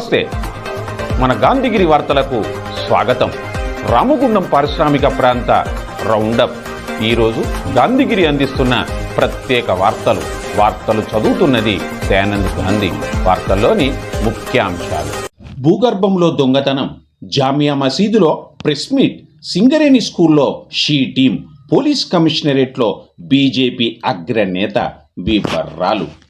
నమస్తే. మన గాంధీగిరి వార్తలకు స్వాగతం. రామగుండం పారిశ్రామిక ప్రాంత రౌండప్. ఈరోజు గాంధీగిరి అందిస్తున్న ప్రత్యేక వార్తలు. వార్తలు చదువుతున్నది దయానంద్ గాంధీ. వార్తల్లోని ముఖ్యాంశాలు. భూగర్భంలో దొంగతనం. జామియా మసీదులో ప్రెస్ మీట్. సింగరేణి స్కూల్లో షీ టీం పోలీస్ కమిషనరేట్లో బీజేపీ అగ్రనేత వివర్రాలు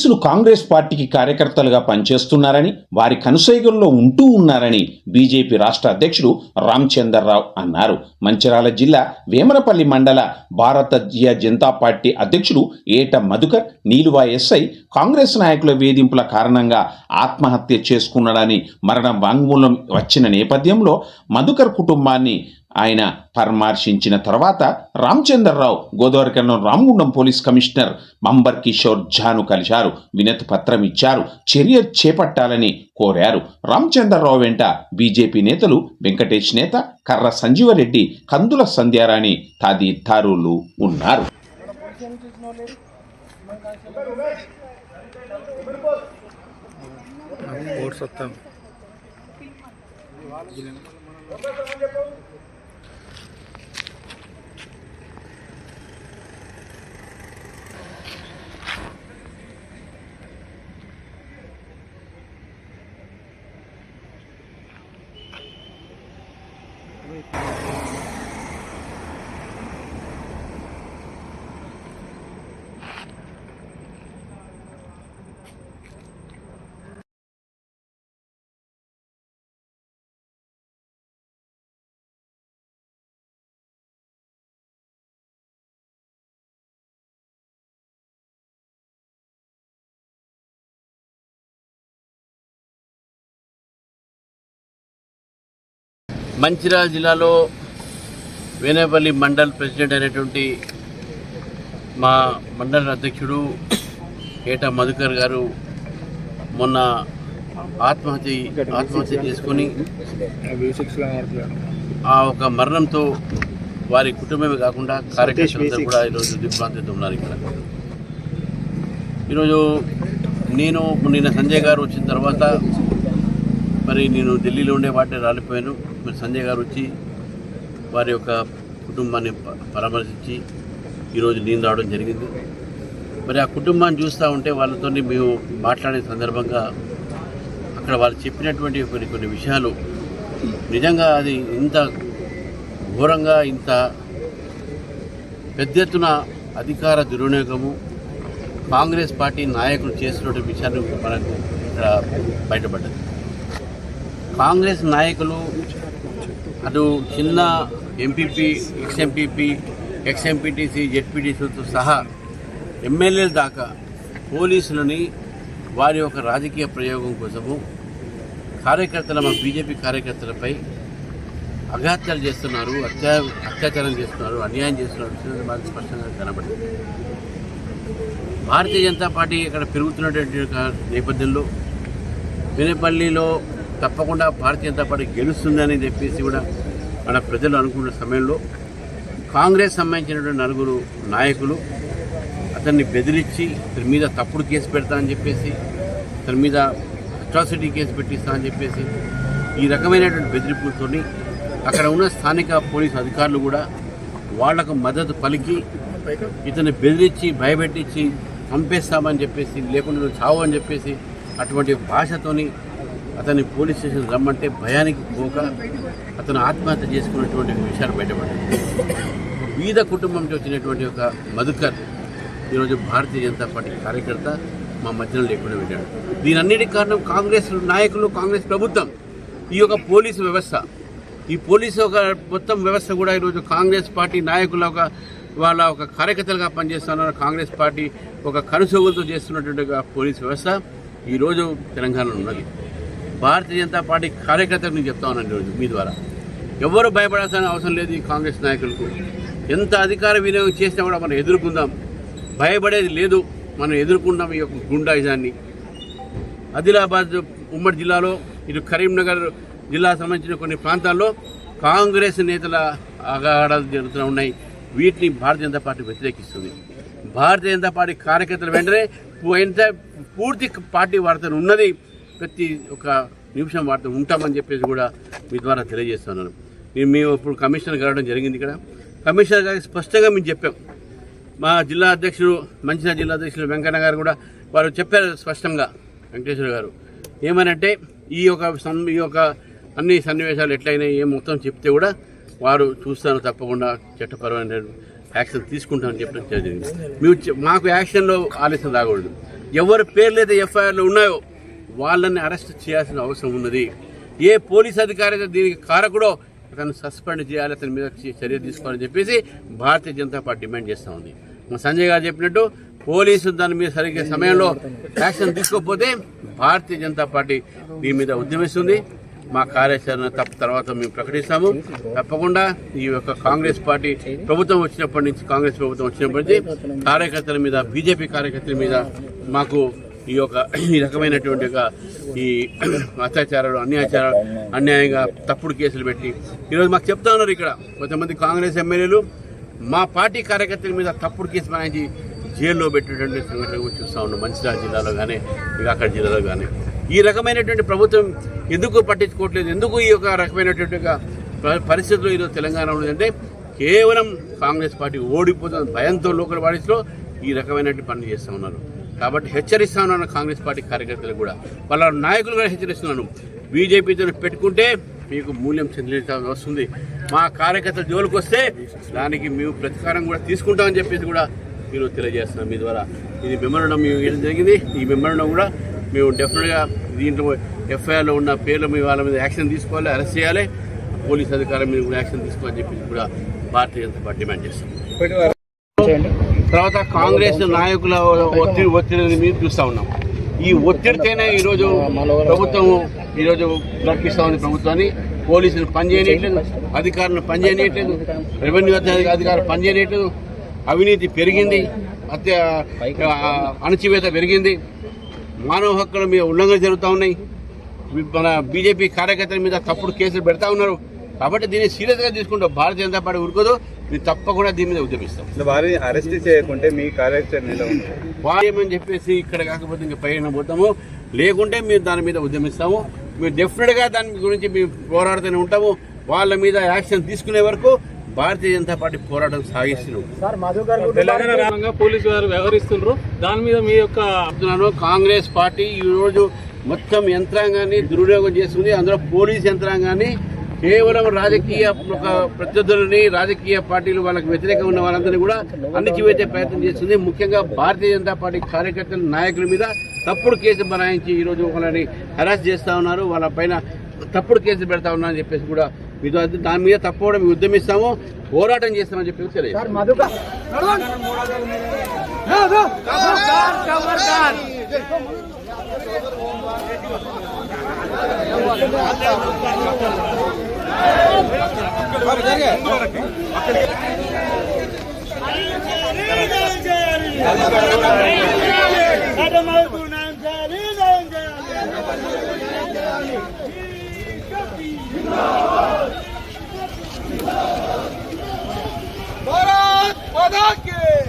పోలీసులు కాంగ్రెస్ పార్టీకి కార్యకర్తలుగా పనిచేస్తున్నారని వారి కనుసైగుల్లో ఉంటూ ఉన్నారని బీజేపీ రాష్ట్ర అధ్యక్షుడు రామచందర్రావు అన్నారు. మంచిరాల జిల్లా వేమరపల్లి మండల భారతీయ జనతా పార్టీ అధ్యక్షుడు ఏట మధుకర్ నీలువా ఎస్ఐ కాంగ్రెస్ నాయకుల వేధింపుల కారణంగా ఆత్మహత్య చేసుకున్నాడని మరణ వాంగ్మూలం వచ్చిన నేపథ్యంలో మధుకర్ కుటుంబాన్ని ఆయన పరామర్శించిన తర్వాత రామచంద్రరావు గోదావరికరణం రామగుండం పోలీస్ కమిషనర్ మంబర్ కిషోర్ ఝాను కలిశారు. వినతి పత్రం ఇచ్చారు. చర్య చేపట్టాలని కోరారు. రామచంద్రరావు వెంట బీజేపీ నేతలు వెంకటేష్ నేత కర్ర సంజీవరెడ్డి కందుల సంధ్యారాణి తదితరులు ఉన్నారు. Wait. మంచిర్యాల జిల్లాలో వేనేపల్లి మండల్ ప్రెసిడెంట్ అయినటువంటి మా మండల అధ్యక్షుడు ఏటా మధుకర్ గారు మొన్న ఆత్మహత్య ఆత్మహత్య చేసుకొని ఆ ఒక మరణంతో వారి కుటుంబమే కాకుండా కార్యకర్తలందరూ కూడా ఈరోజు దిగ్భ్రాంతితో ఉన్నారు ఇక్కడ. ఈరోజు నేను నిన్న సంజయ్ గారు వచ్చిన తర్వాత మరి నేను ఢిల్లీలో ఉండే వాటిని రాలిపోయాను. మరి సంజయ్ గారు వచ్చి వారి యొక్క కుటుంబాన్ని పరామర్శించి ఈరోజు నేను రావడం జరిగింది. మరి ఆ కుటుంబాన్ని చూస్తూ ఉంటే వాళ్ళతో మేము మాట్లాడే సందర్భంగా అక్కడ వాళ్ళు చెప్పినటువంటి కొన్ని కొన్ని విషయాలు నిజంగా అది ఇంత ఘోరంగా ఇంత పెద్ద ఎత్తున అధికార దుర్వినియోగము కాంగ్రెస్ పార్టీ నాయకులు చేసినటువంటి విషయాన్ని మనకు ఇక్కడ బయటపడ్డది. కాంగ్రెస్ నాయకులు అటు చిన్న ఎంపీపీ ఎక్స్ఎంపీపీ ఎక్స్ఎంపీటీసీ జెడ్పీటీసీతో సహా ఎమ్మెల్యేల దాకా పోలీసులని వారి యొక్క రాజకీయ ప్రయోగం కోసము కార్యకర్తల మా బీజేపీ కార్యకర్తలపై అఘాత్యాలు చేస్తున్నారు అత్యా అత్యాచారం చేస్తున్నారు అన్యాయం చేస్తున్నారు. మాకు స్పష్టంగా కనబడింది భారతీయ జనతా పార్టీ ఇక్కడ పెరుగుతున్నటువంటి నేపథ్యంలో వినపల్లిలో తప్పకుండా భారతీయ జనతా పార్టీ గెలుస్తుందని చెప్పేసి కూడా మన ప్రజలు అనుకున్న సమయంలో కాంగ్రెస్ సంబంధించినటువంటి నలుగురు నాయకులు అతన్ని బెదిరించి అతని మీద తప్పుడు కేసు పెడతా అని చెప్పేసి అతని మీద అట్రాసిటీ కేసు పెట్టిస్తా అని చెప్పేసి ఈ రకమైనటువంటి బెదిరింపులతో అక్కడ ఉన్న స్థానిక పోలీసు అధికారులు కూడా వాళ్ళకు మద్దతు పలికి ఇతన్ని బెదిరించి భయపెట్టించి చంపేస్తామని చెప్పేసి లేకుండా చావు అని చెప్పేసి అటువంటి భాషతోని అతన్ని పోలీస్ స్టేషన్ రమ్మంటే భయానికి పోక అతను ఆత్మహత్య చేసుకున్నటువంటి విషయాలు బయటపడ్డాయి వీద కుటుంబం నుంచి వచ్చినటువంటి ఒక మధుకర్ ఈరోజు భారతీయ జనతా పార్టీ కార్యకర్త మా మధ్యలో లేకుండా వెళ్ళాడు. దీని కారణం కాంగ్రెస్ నాయకులు కాంగ్రెస్ ప్రభుత్వం. ఈ యొక్క పోలీసు వ్యవస్థ. ఈ పోలీసు ఒక మొత్తం వ్యవస్థ కూడా ఈరోజు కాంగ్రెస్ పార్టీ నాయకుల ఒక వాళ్ళ ఒక కార్యకర్తలుగా పనిచేస్తున్నారు. కాంగ్రెస్ పార్టీ ఒక కనుసోగులతో చేస్తున్నటువంటి ఒక పోలీస్ వ్యవస్థ. ఈరోజు తెలంగాణలో ఉన్నది. భారతీయ జనతా పార్టీ కార్యకర్తలకు నేను చెప్తా ఉన్నాను ఈరోజు మీ ద్వారా. ఎవరు భయపడాల్సిన అవసరం లేదు ఈ కాంగ్రెస్ నాయకులకు. ఎంత అధికార వినియోగం చేసినా కూడా మనం ఎదుర్కొందాం. భయపడేది లేదు. మనం ఎదుర్కొందాం ఈ యొక్క గుండాయిజాన్ని. ఆదిలాబాద్ ఉమ్మడి జిల్లాలో ఇటు కరీంనగర్ జిల్లా సంబంధించిన కొన్ని ప్రాంతాల్లో కాంగ్రెస్ నేతల అగాడాలు జరుగుతూ ఉన్నాయి. వీటిని భారతీయ జనతా పార్టీ వ్యతిరేకిస్తుంది. భారతీయ జనతా పార్టీ కార్యకర్తలు వెంటనే ఎంత పూర్తి పార్టీ వార్తలు ఉన్నది ప్రతి ఒక నిమిషం వార్త ఉంటామని చెప్పేసి కూడా మీ ద్వారా తెలియజేస్తున్నాను. మేము మేము ఇప్పుడు కమిషనర్ కలవడం జరిగింది ఇక్కడ. కమిషనర్ గారికి స్పష్టంగా మేము చెప్పాం. మా జిల్లా అధ్యక్షుడు మంచిర్యాల జిల్లా అధ్యక్షుడు వెంకన్న గారు కూడా వారు చెప్పారు స్పష్టంగా వెంకటేశ్వర గారు. ఏమనంటే ఈ యొక్క సన్ ఈ యొక్క అన్ని సన్నివేశాలు ఎట్లయినా ఏం మొత్తం చెప్తే కూడా వారు చూస్తాను తప్పకుండా చట్టపరమైన యాక్షన్ తీసుకుంటామని చెప్పడం జరిగింది. మేము మాకు యాక్షన్లో ఆలస్యం రాకూడదు. ఎవరి పేర్లు అయితే ఎఫ్ఐఆర్లో ఉన్నాయో వాళ్ళని అరెస్ట్ చేయాల్సిన అవసరం ఉన్నది. ఏ పోలీస్ అధికారి దీనికి కారకుడో అతను సస్పెండ్ చేయాలి అతని మీద చర్య తీసుకోవాలని చెప్పేసి భారతీయ జనతా పార్టీ డిమాండ్ చేస్తూ ఉంది. మా సంజయ్ గారు చెప్పినట్టు పోలీసు దాని మీద సరిగ్గా సమయంలో యాక్షన్ తీసుకోకపోతే భారతీయ జనతా పార్టీ దీని మీద ఉద్యమిస్తుంది. మా కార్యాచరణ తప్ప తర్వాత మేము ప్రకటిస్తాము. తప్పకుండా ఈ యొక్క కాంగ్రెస్ పార్టీ ప్రభుత్వం వచ్చినప్పటి నుంచి కాంగ్రెస్ ప్రభుత్వం వచ్చినప్పటి నుంచి కార్యకర్తల మీద బీజేపీ కార్యకర్తల మీద మాకు ఈ యొక్క ఈ రకమైనటువంటి యొక్క ఈ అత్యాచారాలు అన్యాచారాలు అన్యాయంగా తప్పుడు కేసులు పెట్టి ఈరోజు మాకు చెప్తా ఉన్నారు ఇక్కడ కొంతమంది కాంగ్రెస్ ఎమ్మెల్యేలు మా పార్టీ కార్యకర్తల మీద తప్పుడు కేసు బనాయించి జైల్లో పెట్టేటువంటి సంఘటన చూస్తూ ఉన్నాం. మంచిర్యాల జిల్లాలో కానీ ఇక అక్కడ జిల్లాలో కానీ ఈ రకమైనటువంటి ప్రభుత్వం ఎందుకు పట్టించుకోవట్లేదు? ఎందుకు ఈ యొక్క రకమైనటువంటి పరిస్థితులు పరిస్థితుల్లో ఈరోజు తెలంగాణ ఉండదంటే కేవలం కాంగ్రెస్ పార్టీ ఓడిపోతున్న భయంతో లోకల్ బాడీస్లో ఈ రకమైనటువంటి పనులు చేస్తూ ఉన్నారు. కాబట్టి హెచ్చరిస్తా కాంగ్రెస్ పార్టీ కార్యకర్తలు కూడా. వాళ్ళ నాయకులు కూడా హెచ్చరిస్తున్నాను. బీజేపీతో పెట్టుకుంటే మీకు మూల్యం చెందిన వస్తుంది మా కార్యకర్తల జోలికి వస్తే దానికి మేము ప్రతీకారం కూడా తీసుకుంటామని చెప్పేసి కూడా మీరు తెలియజేస్తున్నాం మీ ద్వారా. ఇది మెమరణం మేము ఇవ్వడం జరిగింది? ఈ మెమరణం కూడా మేము డెఫినెట్గా దీంట్లో ఎఫ్ఐఆర్లో ఉన్న పేర్ల మీ వాళ్ళ మీద యాక్షన్ తీసుకోవాలి అరెస్ట్ చేయాలి. పోలీస్ అధికారం మీద కూడా యాక్షన్ తీసుకోవాలని చెప్పేసి కూడా భారతీయ జనతా పార్టీ డిమాండ్ చేస్తాం తర్వాత కాంగ్రెస్ నాయకుల ఒత్తిడి ఒత్తిడిని మీరు చూస్తా ఉన్నాం. ఈ ఒత్తిడితోనే ఈరోజు ప్రభుత్వం ఈరోజు నడిపిస్తా ఉంది ప్రభుత్వాన్ని. పోలీసులు పనిచేయట్లేదు అధికారులు పనిచేయట్లేదు రెవెన్యూ అధికారులు పనిచేయట్లేదు. అవినీతి పెరిగింది అత్య అణచివేత పెరిగింది. మానవ హక్కుల మీద ఉల్లంఘన జరుగుతూ ఉన్నాయి. మన బీజేపీ కార్యకర్తల మీద తప్పుడు కేసులు పెడతా ఉన్నారు. కాబట్టి దీన్ని సీరియస్గా తీసుకుంటాం భారతీయ జనతా పార్టీ ఊరుకోదు. మేము తప్పకుండా దీని మీద ఉద్యమిస్తాం. వారిని అరెస్ట్ చేయకుంటే మీ కార్యాచరణ చెప్పేసి ఇక్కడ కాకపోతే ఇంకా పైన పోతాము? లేకుంటే మేము దాని మీద ఉద్యమిస్తాము. మేము డెఫినెట్గా దాని గురించి మేము పోరాడుతూనే ఉంటాము. వాళ్ళ మీద యాక్షన్ తీసుకునే వరకు భారతీయ జనతా పార్టీ పోరాటం సాగిస్తున్నాం తెలంగాణ రాష్ట్రంగా పోలీసు వారు వ్యవహరిస్తున్నారు దాని మీద మీ యొక్క కాంగ్రెస్ పార్టీ ఈ రోజు మొత్తం యంత్రాంగాన్ని దుర్వినియోగం చేస్తుంది. అందులో పోలీస్ యంత్రాంగాన్ని కేవలం రాజకీయ ఒక ప్రత్యర్థులని రాజకీయ పార్టీలు వాళ్ళకి వ్యతిరేకంగా ఉన్న వాళ్ళందరినీ కూడా అణిచివేసే ప్రయత్నం చేస్తుంది. ముఖ్యంగా భారతీయ జనతా పార్టీ కార్యకర్తల నాయకుల మీద తప్పుడు కేసు బనాయించి ఈ రోజు వాళ్ళని హెరాస్ చేస్తా ఉన్నారు. వాళ్ళ పైన తప్పుడు కేసులు పెడతా ఉన్నారని చెప్పేసి కూడా దాని మీద తప్పకుండా మేము ఉద్యమిస్తాము. పోరాటం చేస్తామని చెప్పి తెలియదు. भारत माता की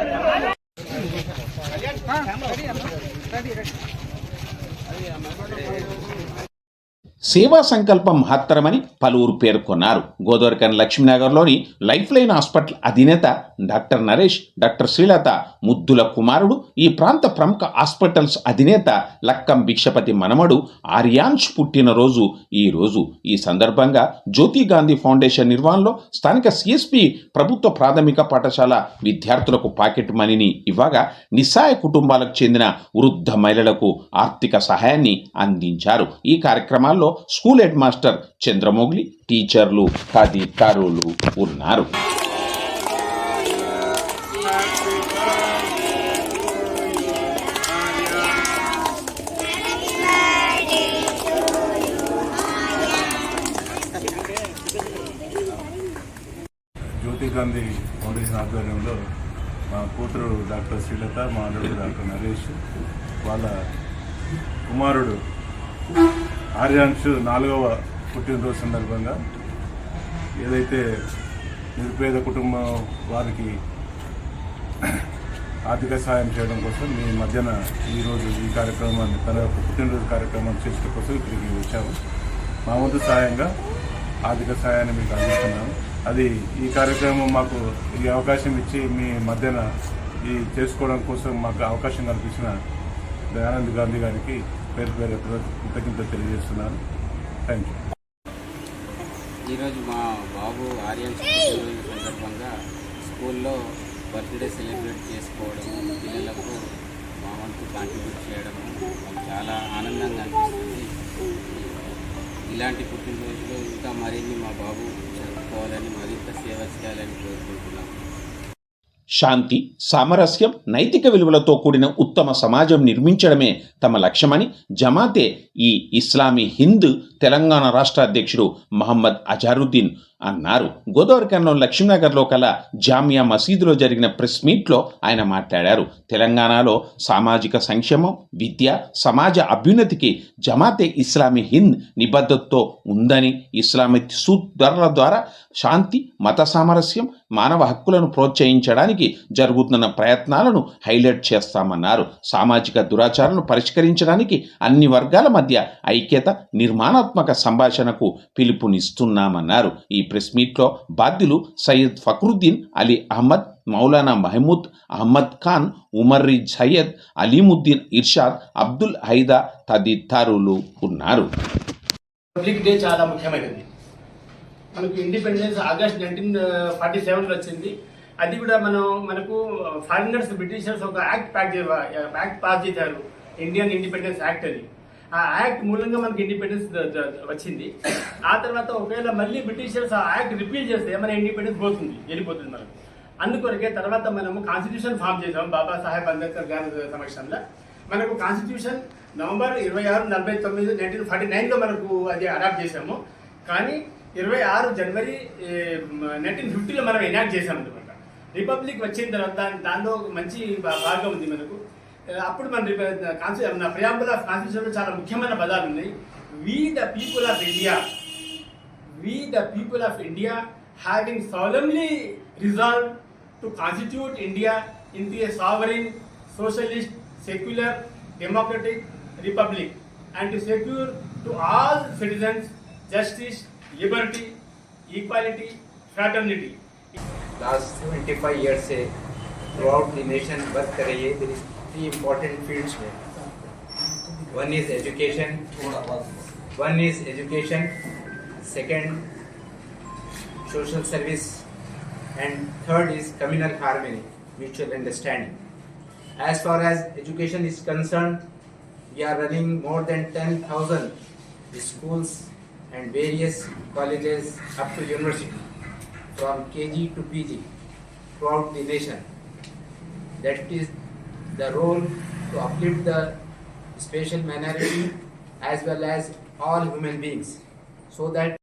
哎呀慢慢的 సేవా సంకల్పం మహత్తరమని పలువురు పేర్కొన్నారు. గోదావరికన్ లక్ష్మీనగర్లోని లైఫ్ లైన్ హాస్పిటల్ అధినేత డాక్టర్ నరేష్ డాక్టర్ శ్రీలత ముద్దుల కుమారుడు ఈ ప్రాంత ప్రముఖ హాస్పిటల్స్ అధినేత లక్కం భిక్షపతి మనమడు ఆర్యాన్ష్ పుట్టినరోజు ఈరోజు ఈ సందర్భంగా జ్యోతి గాంధీ ఫౌండేషన్ నిర్వహణలో స్థానిక సిఎస్పి ప్రభుత్వ ప్రాథమిక పాఠశాల విద్యార్థులకు పాకెట్ మనీని ఇవ్వగా నిస్సాయ కుటుంబాలకు చెందిన వృద్ధ మహిళలకు ఆర్థిక సహాయాన్ని అందించారు. ఈ కార్యక్రమాల్లో స్కూల్ హెడ్ మాస్టర్ చంద్రమోగ్లి టీచర్లు తదితరులు ఉన్నారు. జ్యోతి గాంధీ ఫౌండేషన్ ఆధ్వర్యంలో మా కూతురు డాక్టర్ శ్రీలత మా అల్లుడు డాక్టర్ నరేష్ వాళ్ళ కుమారుడు ఆర్యాంశు నాలుగవ పుట్టినరోజు సందర్భంగా ఏదైతే నిరుపేద కుటుంబం వారికి ఆర్థిక సాయం చేయడం కోసం మీ మధ్యన ఈరోజు ఈ కార్యక్రమాన్ని తన యొక్క పుట్టినరోజు కార్యక్రమం చేసిన కోసం ఇక్కడికి వచ్చాము. మా వంతు సాయంగా ఆర్థిక సాయాన్ని మీకు అందిస్తున్నాము. అది ఈ కార్యక్రమం మాకు ఈ అవకాశం ఇచ్చి మీ మధ్యన ఈ చేసుకోవడం కోసం మాకు అవకాశం కల్పించిన దయానంద్ గాంధీ గారికి పేరు పేరు కృతజ్ఞత తెలియజేస్తున్నాను. థ్యాంక్ యూ ఈరోజు మా బాబు ఆర్యన్ సందర్భంగా స్కూల్లో బర్త్డే సెలబ్రేట్ చేసుకోవడం పిల్లలకు మా వంతు కాంట్రిబ్యూట్ చేయడం చాలా ఆనందంగా అనిపిస్తుంది. ఇలాంటి పుట్టినరోజులు ఇంకా మరిన్ని మా బాబు జరుపుకోవాలని మరింత సేవ చేయాలని కోరుకుంటున్నాం శాంతి సామరస్యం నైతిక విలువలతో కూడిన ఉత్తమ సమాజం నిర్మించడమే తమ లక్ష్యమని జమాతే ఈ ఇస్లామీ హింద్ తెలంగాణ రాష్ట్ర అధ్యక్షుడు మహమ్మద్ అజారుద్దీన్ అన్నారు. గోదావరి గోదావరికరణం లక్ష్మీనగర్లో కల జామియా మసీదులో జరిగిన ప్రెస్ మీట్లో ఆయన మాట్లాడారు. తెలంగాణలో సామాజిక సంక్షేమం విద్య సమాజ అభ్యున్నతికి జమాతే ఇస్లామీ హింద్ నిబద్ధతతో ఉందని ఇస్లామిక్ సూత్రాల ద్వారా శాంతి మత సామరస్యం మానవ హక్కులను ప్రోత్సహించడానికి జరుగుతున్న ప్రయత్నాలను హైలైట్ చేస్తామన్నారు. సామాజిక దురాచారాలను పరిష్కరించడానికి అన్ని వర్గాల మధ్య ఐక్యత నిర్మాణ నిర్మాణాత్మక సంభాషణకు పిలుపునిస్తున్నామన్నారు. ఈ ప్రెస్ మీట్లో బాధ్యులు సయ్యద్ ఫక్రుద్దీన్ అలీ అహ్మద్ మౌలానా మహమూద్ అహ్మద్ ఖాన్ ఉమర్రి సయ్యద్ అలీముద్దీన్ ఇర్షాద్ అబ్దుల్ హైదా తదితరులు ఉన్నారు. రిపబ్లిక్ డే చాలా ముఖ్యమైనది. మనకు ఇండిపెండెన్స్ ఆగస్ట్ నైన్టీన్ ఫార్టీ సెవెన్లో వచ్చింది. అది కూడా మనం మనకు ఫారినర్స్ బ్రిటిషర్స్ ఒక యాక్ట్ ప్యాక్ యాక్ట్ పాస్ చేశారు. ఇండియన్ ఇండిపెండెన్స్ యాక్ట్ అని. ఆ యాక్ట్ మూలంగా మనకి ఇండిపెండెన్స్ వచ్చింది. ఆ తర్వాత ఒకవేళ మళ్ళీ బ్రిటిషర్స్ ఆ యాక్ట్ రిపీల్ చేస్తే మన ఇండిపెండెన్స్ పోతుంది వెళ్ళిపోతుంది మనకు. అందుకొరకే తర్వాత మనము కాన్స్టిట్యూషన్ ఫామ్ చేసాం బాబాసాహెబ్ అంబేద్కర్ గారి సమక్షంలో. మనకు కాన్స్టిట్యూషన్ నవంబర్ ఇరవై ఆరు నలభై తొమ్మిది నైన్టీన్ ఫార్టీ నైన్లో మనకు అది అడాప్ట్ చేసాము కానీ ఇరవై ఆరు జనవరి నైన్టీన్ ఫిఫ్టీలో మనం ఎనాక్ట్ చేసాం అనమాట రిపబ్లిక్ వచ్చిన తర్వాత దాని- దానిలో మంచి భా- భాగం ఉంది మనకు. అప్పుడు మన కాన్స్టిట్యూషన్ ప్రియాంబుల్ ఆఫ్ కాన్స్టిట్యూషన్లో చాలా ముఖ్యమైన పదాలు ఉన్నాయి we the people of India we the people of India having solemnly resolved to constitute India into a sovereign, socialist, secular, democratic republic and to secure to all citizens justice, liberty, equality, fraternity. Last 25 year से throughout the nation work कर रही है three important fields one is education one is education second social service and third is communal harmony mutual understanding. As far as education is concerned we are running more than 10000 schools and various colleges up to university from kg to pg throughout the nation. That is the role to uplift the special minority as well as all human beings so that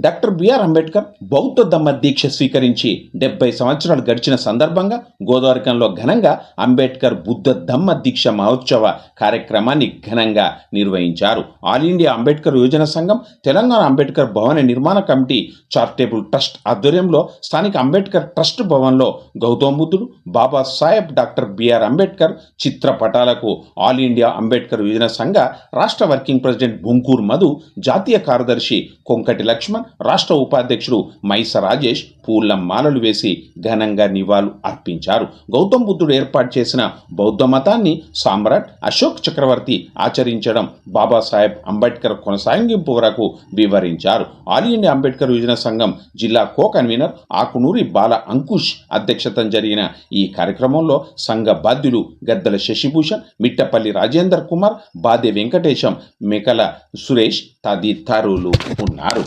doctor B R Ambedkar బౌద్ధ ధమ్మ దీక్ష స్వీకరించి డెబ్బై సంవత్సరాలు గడిచిన సందర్భంగా గోదావరికంలో ఘనంగా అంబేద్కర్ బుద్ధ ధమ్మ దీక్ష మహోత్సవ కార్యక్రమాన్ని ఘనంగా నిర్వహించారు. ఆల్ ఇండియా అంబేద్కర్ యోజన సంఘం తెలంగాణ అంబేద్కర్ భవన నిర్మాణ కమిటీ చారిటబుల్ ట్రస్ట్ ఆధ్వర్యంలో స్థానిక అంబేద్కర్ ట్రస్ట్ భవన్లో గౌతమ్ బుద్ధుడు Babasaheb doctor B R Ambedkar చిత్రపటాలకు all India Ambedkar Yojana సంఘ రాష్ట్ర వర్కింగ్ ప్రెసిడెంట్ బుంకూర్ మధు జాతీయ కార్యదర్శి కొంకటి లక్ష్మణ్ రాష్ట్ర ఉపాధ్యక్షుడు మైస రాజేష్ పూల మాలలు వేసి ఘనంగా నివాళులు అర్పించారు. గౌతమ్ బుద్ధుడు ఏర్పాటు చేసిన బౌద్ధ మతాన్ని సామ్రాట్ అశోక్ చక్రవర్తి ఆచరించడం బాబాసాహెబ్ అంబేద్కర్ కొనసాగింపు వరకు వివరించారు. ఆల్ ఇండియా అంబేద్కర్ యువజన సంఘం జిల్లా కో కన్వీనర్ ఆకునూరి బాల అంకుష్ అధ్యక్షతన జరిగిన ఈ కార్యక్రమంలో సంఘ బాధ్యులు గద్దల శశిభూషణ్ మిట్టపల్లి రాజేందర్ కుమార్ బాదే వెంకటేశం మెకల సురేష్ తదితరులు ఉన్నారు.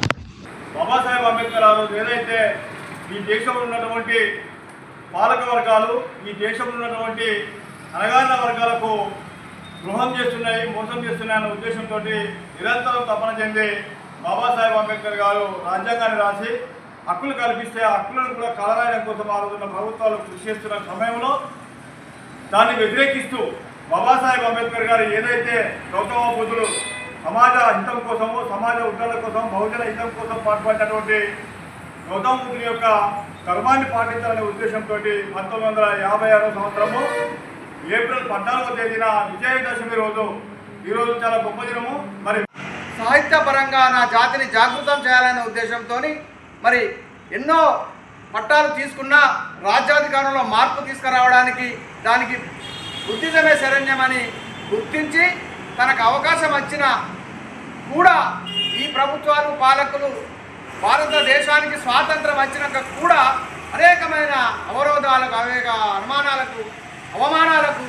బాబాసాహెబ్ అంబేద్కర్ ఆ రోజు ఏదైతే ఈ దేశంలో ఉన్నటువంటి పాలక వర్గాలు ఈ దేశంలో ఉన్నటువంటి అణగారిన వర్గాలకు గృహం చేస్తున్నాయి మోసం చేస్తున్నాయి అన్న ఉద్దేశంతో నిరంతరం తపన చెంది బాబాసాహెబ్ అంబేద్కర్ గారు రాజ్యాంగాన్ని రాసి హక్కులు కల్పిస్తే ఆ హక్కులను కూడా కలరాయడం కోసం ఆలోచన ప్రభుత్వాలు కృషి చేస్తున్న సమయంలో దాన్ని వ్యతిరేకిస్తూ బాబాసాహెబ్ అంబేద్కర్ గారు ఏదైతే గౌతమ బుద్ధుడు సమాజ హితం కోసము సమాజ ఉద్యోగాల కోసం బహుజన హితం కోసం పాటుపడినటువంటి గౌతమ బుద్ధుని యొక్క కర్మాన్ని పాటించాలనే ఉద్దేశంతో పంతొమ్మిది వందల యాభై ఆరో సంవత్సరము ఏప్రిల్ పద్నాలుగో తేదీన విజయదశమి రోజు ఈరోజు చాలా గొప్ప దినము. మరి సాహిత్యపరంగా నా జాతిని జాగృతం చేయాలనే ఉద్దేశంతో మరి ఎన్నో పట్టాలు తీసుకున్న రాజ్యాధికారంలో మార్పు తీసుకురావడానికి దానికి బుద్ధిజమే శరణ్యమని గుర్తించి తనకు అవకాశం వచ్చిన కూడా ఈ ప్రభుత్వాలు పాలకులు భారతదేశానికి స్వాతంత్రం వచ్చినాక కూడా అనేకమైన అవరోధాలకు అనేక అనుమానాలకు అవమానాలకు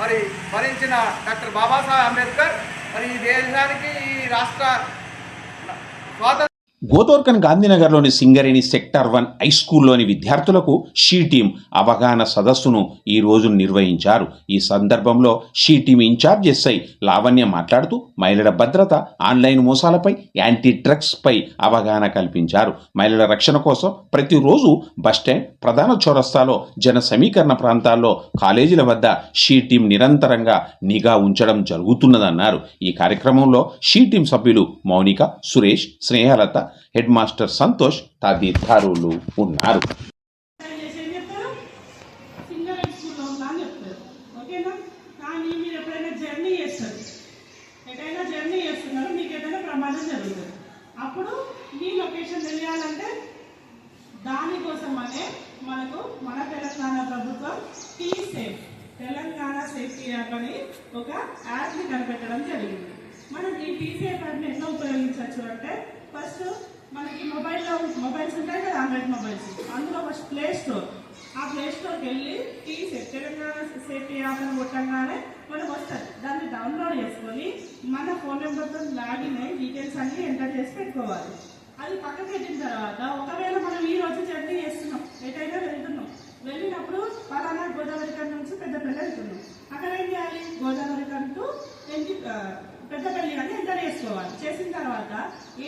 మరి భరించిన డాక్టర్ బాబాసాహెబ్ అంబేద్కర్ మరి ఈ దేశానికి ఈ రాష్ట్ర స్వాతంత్ర గోదోర్కన్ గాంధీనగర్లోని సింగరేణి సెక్టార్ వన్ హై స్కూల్లోని విద్యార్థులకు షీ టీం అవగాహన సదస్సును ఈ రోజు నిర్వహించారు. ఈ సందర్భంలో she team in charge SI Lavanya మాట్లాడుతూ మహిళల భద్రత ఆన్లైన్ మోసాలపై యాంటీ డ్రగ్స్ పై అవగాహన కల్పించారు. మహిళల రక్షణ కోసం ప్రతిరోజు బస్టాండ్ ప్రధాన చౌరస్తాలో జన సమీకరణ ప్రాంతాల్లో కాలేజీల వద్ద షీ టీం నిరంతరంగా నిఘా ఉంచడం జరుగుతున్నదన్నారు. ఈ కార్యక్రమంలో షీ టీం సభ్యులు మౌనిక సురేష్ స్నేహలత హెడ్ మాస్టర్ సంతోష్ తదితరులు ఉన్నారు. చెప్తారు. సింగర్ ఓకేనా? కానీ మీరు ఎప్పుడైనా జర్నీ ఎటైనా జర్నీ చేస్తున్నారు ఏదైనా ప్రమాదం అప్పుడు మీ లొకేషన్ తెలియాలంటే దానికోసమనే మనకు మన తెలంగాణ ప్రభుత్వం T safe Telangana safety app అని ఒక యాప్ని కనిపెట్టడం జరిగింది. మనం ఈ టీ సేఫ్ యాప్ని ఎట్లా ఉపయోగించవచ్చు అంటే ఫస్ట్ మనకి మొబైల్లో మొబైల్స్ ఉంటాయి కదా ఆండ్రాయిడ్ మొబైల్స్ అందులో ఫస్ట్ ప్లే స్టోర్ ఆ ప్లే స్టోర్కి వెళ్ళి టీ తెలంగాణ సేఫ్టీ యాప్ అని కొట్టంగానే మనకు వస్తుంది. దాన్ని డౌన్లోడ్ చేసుకొని మన ఫోన్ నెంబర్తో లాగిన్ అయ్యి డీటెయిల్స్ అన్నీ ఎంటర్ చేసి పెట్టుకోవాలి. అది పక్కకు పెట్టిన తర్వాత ఒకవేళ మనం ఈ రోజు జర్నీ చేస్తున్నాం ఎటైనా వెళ్తున్నాం వెళ్ళినప్పుడు పలానా గోదావరి కంట నుంచి పెద్దపల్లి వెళ్తున్నాం. అక్కడ ఏం చేయాలి? గోదావరి కంటూ టు ఎంటి పెద్దపల్లి అని ఎంటర్ చేసుకోవాలి చేసిన తర్వాత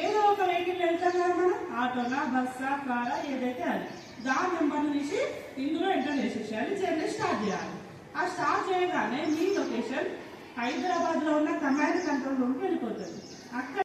ఏదో ఒక వెహికల్ వెళ్తాం కదా మనం? ఆటోనా బస్సా కారా ఏదైతే అది. దాని నెంబర్ తీసి ఇందులో ఎంటర్ చేసేసేయాలి జర్నీ స్టార్ట్ చేయాలి. ఆ స్టార్ట్ చేయగానే మీ లొకేషన్ హైదరాబాద్లో ఉన్న కమాండ్ కంట్రోల్ రూమ్కి వెళ్ళిపోతుంది. అక్కడ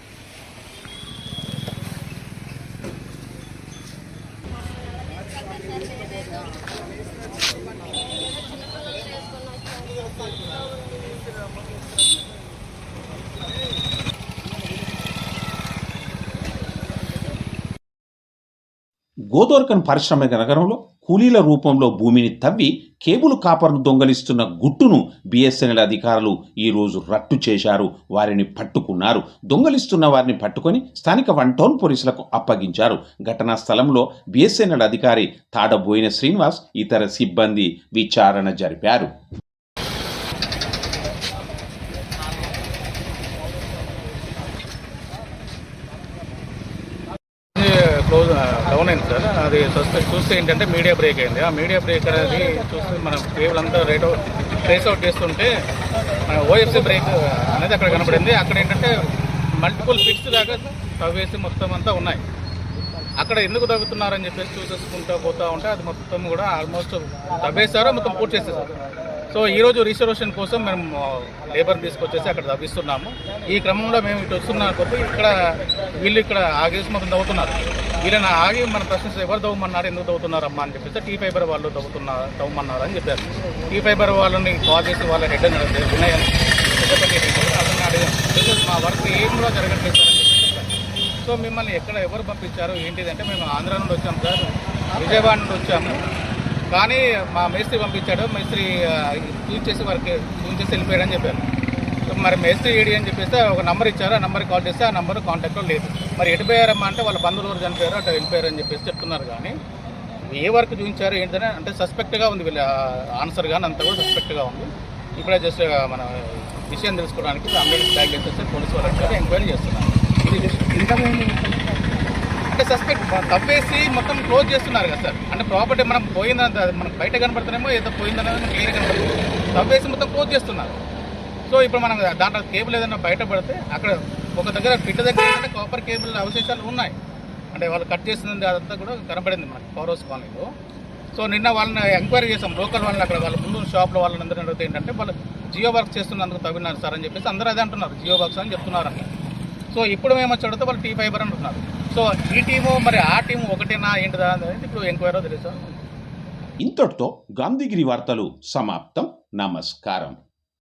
గోదోర్కన్ పారిశ్రామిక నగరంలో కూలీల రూపంలో భూమిని తవ్వి కేబుల్ కాపర్ను దొంగలిస్తున్న గుట్టును బిఎస్ఎన్ఎల్ అధికారులు ఈరోజు రట్టు చేశారు. వారిని పట్టుకున్నారు. దొంగలిస్తున్న వారిని పట్టుకొని స్థానిక వన్ టౌన్ పోలీసులకు అప్పగించారు. ఘటనా స్థలంలో బిఎస్ఎన్ఎల్ అధికారి తాడబోయిన శ్రీనివాస్ ఇతర సిబ్బంది విచారణ జరిపారు క్లోజ్ డౌన్ అయింది సార్. అది చూస్తే చూస్తే ఏంటంటే మీడియా బ్రేక్ అయింది. ఆ మీడియా బ్రేక్ అనేది చూస్తే మనం కేబుల్ అంతా రేట్ ట్రేస్ అవుట్ చేస్తుంటే మన ఓఎఫ్సీ బ్రేక్ అనేది అక్కడ కనపడింది అక్కడ ఏంటంటే మల్టిపుల్ ఫిక్స్ దాకా తవ్వేసి మొత్తం అంతా ఉన్నాయి. అక్కడ ఎందుకు తవ్వుతున్నారని చెప్పేసి చూసేసుకుంటూ పోతా ఉంటే అది మొత్తం కూడా ఆల్మోస్ట్ తవ్వేశారో మొత్తం పూర్తి చేసేసారు సో ఈరోజు రిజర్వేషన్ కోసం మేము లేబర్ తీసుకొచ్చేసి అక్కడ తవ్విస్తున్నాము. ఈ క్రమంలో మేము ఇటు వస్తున్న కొద్దీ ఇక్కడ వీళ్ళు ఇక్కడ ఆగేసి మొత్తం తవ్వుతున్నారు. వీళ్ళని ఆగి మన ప్రశ్నిస్తే ఎవరు తవ్వమన్నారు ఎందుకు తవ్వుతున్నారమ్మా అని చెప్పేసి టీ ఫైబర్ వాళ్ళు తవ్వుతున్నారు తవ్వమన్నారు అని చెప్పారు. టీ ఫైబర్ వాళ్ళని కాల్ చేసి వాళ్ళ హెడ్ అని వినయ్ అతన్ని అడిగాం మా వర్క్ ఏం కూడా జరగట్లేదు సార్ చెప్పేసి సో మిమ్మల్ని ఎక్కడ ఎవరు పంపించారు? ఏంటిదంటే మేము ఆంధ్ర నుండి వచ్చాము సార్ విజయవాడ నుండి వచ్చాము. కానీ మా మేస్త్రి పంపించాడు. మేస్త్రి యూజ్ చేసి వారికి యూజ్ చేసి వెళ్ళిపోయాడని చెప్పారు. మరి మేస్త్రి ఏడి అని చెప్పేస్తే ఒక నంబర్ ఇచ్చారు. ఆ నెంబర్కి కాల్ చేస్తే ఆ నెంబర్ కాంటాక్ట్లో లేదు. మరి ఎటుపోయారమ్మా అంటే వాళ్ళ బంధువులు ఎవరు చనిపోయారు అటు వెళ్ళిపోయారు అని చెప్పేసి చెప్తున్నారు కానీ ఏ వర్క్ చూపించారు ఏంటంటే అంటే సస్పెక్ట్గా ఉంది వీళ్ళ ఆన్సర్ కానీ అంతా కూడా సస్పెక్ట్గా ఉంది. ఇప్పుడే జస్ట్ మన విషయం తెలుసుకోవడానికి అంబేద్కర్ ట్యాగ్ చేసేస్తే పోలీసు వాళ్ళకి ఎంక్వైరీ చేస్తున్నారు. ఇది ఇంకా అంటే సస్పెక్ట్ తప్పేసి మొత్తం క్లోజ్ చేస్తున్నారు కదా సార్. అంటే ప్రాపర్టీ మనం పోయిందంత మనకు బయట కనపడుతున్నామో ఏదో పోయిందనేది క్లియర్ కనపడుతుంది. తప్పేసి మొత్తం క్లోజ్ చేస్తున్నారు. సో ఇప్పుడు మనం దాంట్లో కేబుల్ ఏదైనా బయటపడితే అక్కడ ఒక దగ్గర పిట్ట దగ్గర ఏంటంటే కాపర్ కేబుల్ అవశేషాలు ఉన్నాయి. అంటే వాళ్ళు కట్ చేసింది అదంతా కూడా కనపడింది మనకి పవర్ హౌస్ కాలనీలో. సో నిన్న వాళ్ళని ఎంక్వైరీ చేసాం లోకల్ వాళ్ళని అక్కడ వాళ్ళ ముందు షాప్లో వాళ్ళని అందరూ అడిగితే ఏంటంటే వాళ్ళు జియో వర్క్ చేస్తున్నందుకు తగినారు సార్ అని చెప్పేసి అందరూ అదే అంటున్నారు. జియో వర్క్స్ అని చెప్తున్నారంట సో ఇప్పుడు మేము వచ్చి అడిగితే వాళ్ళు టీ ఫైబర్ అంటున్నారు సో ఈ టీము మరి ఆ టీము ఒకటేనా ఏంటిదా అనేది ఇప్పుడు ఎంక్వైరీ తెలుసు. ఇంతటితో గాంధీగిరి వార్తలు సమాప్తం. నమస్కారం.